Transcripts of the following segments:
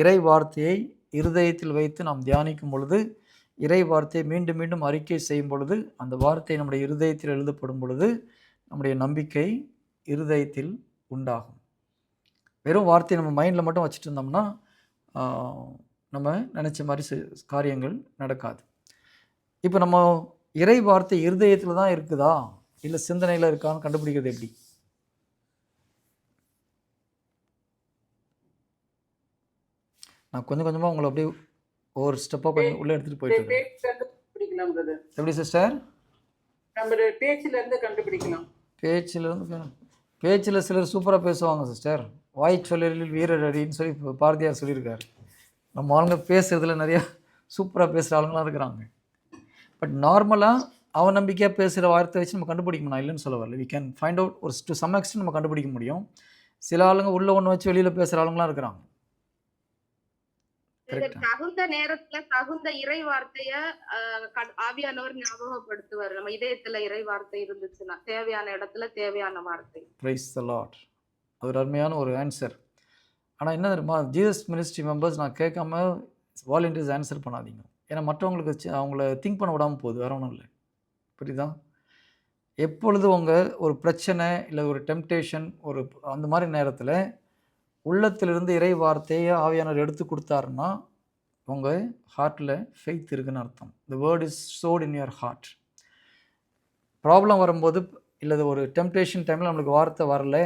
இறை வார்த்தையை இருதயத்தில் வைத்து நாம் தியானிக்கும் பொழுது இறை வார்த்தையை மீண்டும் மீண்டும் அறிக்கை செய்யும் பொழுது அந்த வார்த்தை நம்முடைய இருதயத்தில் எழுதப்படும் பொழுது நம்முடைய நம்பிக்கை இருதயத்தில் உண்டாகும். வெறும் வார்த்தையை நம்ம மைண்டில் மட்டும் வச்சுட்டு இருந்தோம்னா நம்ம நினச்ச மாதிரி காரியங்கள் நடக்காது. இப்போ நம்ம இறை வார்த்தை இருதயத்தில் தான் இருக்குதா? இல்லை சிந்தனையில் இருக்கான்னு கண்டுபிடிக்கிறது எப்படி? நான் கொஞ்சம் கொஞ்சமாக உங்களை அப்படியே ஒவ்வொரு ஸ்டெப்பாக கொஞ்சம் உள்ளே எடுத்துகிட்டு போயிட்டு எப்படி சிஸ்டர் நம்ம பேச்சுல இருந்து கண்டுபிடிக்கலாம். பேச்சில் இருந்து பேச்சில் சிலர் சூப்பராக பேசுவாங்க சிஸ்டர் வாய் சொல்லலில் வீரர் அடின்னு சொல்லி பாரதியார் சொல்லியிருக்காரு. நம்ம ஆளுங்க பேசுறதுல நிறையா சூப்பராக பேசுகிற ஆளுங்களாம் இருக்கிறாங்க. பட் நார்மலாக அவன் நம்பிக்கையாக பேசுகிற வார்த்தை வச்சு நம்ம கண்டுபிடிக்க முடியும்? நான் இல்லைன்னு சொல்ல வரல. வி கேன் ஃபைண்ட் அவுட் ஒரு டு சம் எக்ஸ்டென்ட் நம்ம கண்டுபிடிக்க முடியும். சில ஆளுங்க உள்ள ஒன்று வச்சு வெளியில் பேசுகிற ஆளுங்களாம் இருக்கிறாங்க. தகுந்த நேரத்துல தகுந்த இறை வார்த்தைய ஆவியானவர் ஞாபகப்படுத்துவார். நம்ம இதயத்துல இறை வார்த்தை இருந்துச்சுன்னா தேவையான இடத்துல தேவையான வார்த்தை. ப்ரைஸ் த லாட் அது ஒரு அருமையான ஒரு ஆன்சர் ஆனால் என்ன தெரியுமா? ஜீசஸ் மினிஸ்ட்ரி மெம்பர்ஸ் நான் கேட்காம வாலண்டியர்ஸ் ஆன்சர் பண்ணாதீங்க. ஏன்னா மற்றவங்களுக்கு அவங்கள திங்க் பண்ண விடாமல் போகுது. வேற ஒன்றும் இல்லை. புரியுதா? எப்பொழுது உங்கள் ஒரு பிரச்சனை இல்லை ஒரு டெம்டேஷன் ஒரு அந்த மாதிரி நேரத்தில் உள்ளத்திலிருந்து இறை வார்த்தையை ஆவியானவர் எடுத்து கொடுத்தாருன்னா உங்கள் ஹார்ட்டில் ஃபெய்த் இருக்குன்னு அர்த்தம். The word is sowed in your heart problem வரும்போது இல்லை ஒரு டெம்டேஷன் டைமில் நம்மளுக்கு வார்த்தை வரல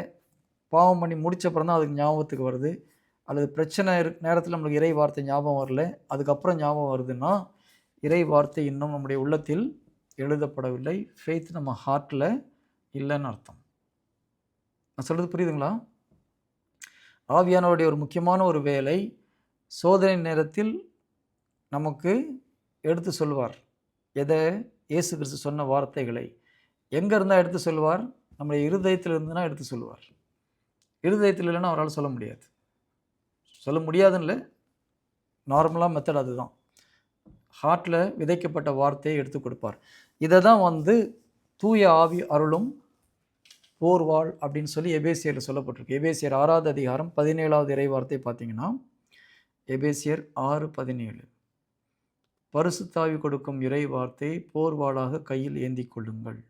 பாவம் பண்ணி முடிச்ச அப்புறம் தான் அதுக்கு ஞாபகத்துக்கு வருது. அல்லது பிரச்சனை நேரத்தில் நம்மளுக்கு இறை வார்த்தை ஞாபகம் வரல அதுக்கப்புறம் ஞாபகம் வருதுன்னா இறை வார்த்தை இன்னும் நம்முடைய உள்ளத்தில் எழுதப்படவில்லை. ஃபெய்த் நம்ம ஹார்ட்டில் இல்லைன்னு அர்த்தம். நான் சொல்கிறது புரியுதுங்களா? ஆவியானவருடைய ஒரு முக்கியமான ஒரு வேலை சோதனை நேரத்தில் நமக்கு எடுத்து சொல்வார். எதை? இயேசு கிறிஸ்து சொன்ன வார்த்தைகளை. எங்கே இருந்தால் எடுத்து சொல்வார்? நம்முடைய இருதயத்தில் இருந்துனா எடுத்து சொல்லுவார் இருதயத்தில் இல்லைன்னா அவரால் சொல்ல முடியாது. சொல்ல முடியாதுன்னு இல்லை. நார்மலாக மெத்தட் அதுதான். ஹார்ட்டில் விதைக்கப்பட்ட வார்த்தையை எடுத்து கொடுப்பார். இதை தான் வந்து தூய ஆவி அருளும் போர்வாள் அப்படின்னு சொல்லி எபேசியரில் சொல்லப்பட்டிருக்கு. எபேசியர் ஆறாவது அதிகாரம் பதினேழாவது இறைவார்த்தை பார்த்தீங்கன்னா எபேசியர் ஆறு பதினேழு. பரிசுத்தாவி கொடுக்கும் இறைவார்த்தை போர்வாளாக கையில் ஏந்தி கொள்ளுங்கள்.